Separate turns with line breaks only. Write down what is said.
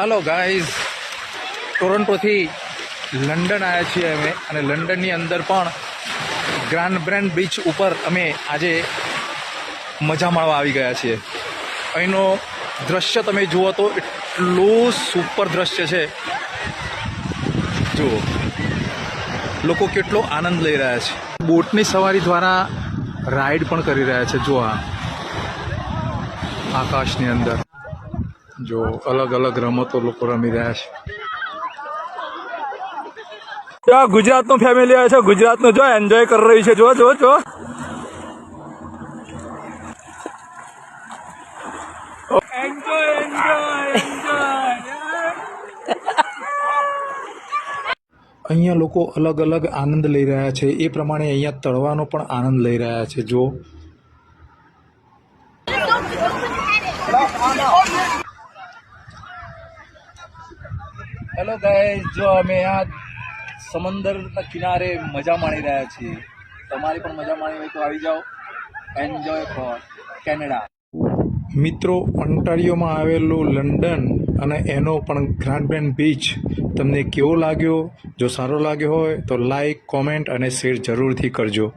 Hello guys ટોરન્ટોથી London આવ્યા છીએ અમે અને લંડનની અંદર પણ ગ્રાન્ડ બ્રેન્ડ બીચ ઉપર અમે આજે મજા માણવા આવી ગયા છીએ. અહીંનો દ્રશ્ય તમે જુઓ તો એટલું સુપર દ્રશ્ય છે. જુઓ. લોકો કેટલો આનંદ લઈ રહ્યા છે. બોટની સવારી દ્વારા રાઈડ પણ કરી રહ્યા છે. જુઓ આકાશની અંદર. જો અલગ અલગ રમતો લોકો રમી રહ્યા છે. આ ગુજરાતનું ફેમિલી આવે છે ગુજરાતનું જો એન્જોય કરી રહી છે જો જો જો. અહીંયા લોકો અલગ અલગ આનંદ લઈ રહ્યા છે. એ પ્રમાણે અહીંયા તળવાનો પણ આનંદ લઈ રહ્યા છે. જો. હેલો ગાઈઝ જો અમે આ સમંદરના કિનારે મજા માણી રહ્યા છીએ, તમારી પણ મજા માણી હોય તો આવી જાઓ. એન્જોય ફોર કેનેડા મિત્રો ઓન્ટારિયોમાં આવેલું લંડન અને એનો પણ ગ્રાન્ડબેન્ડ બીચ તમને કેવો લાગ્યો? જો સારો લાગ્યો હોય તો લાઈક કોમેન્ટ અને શેર જરૂરથી કરજો.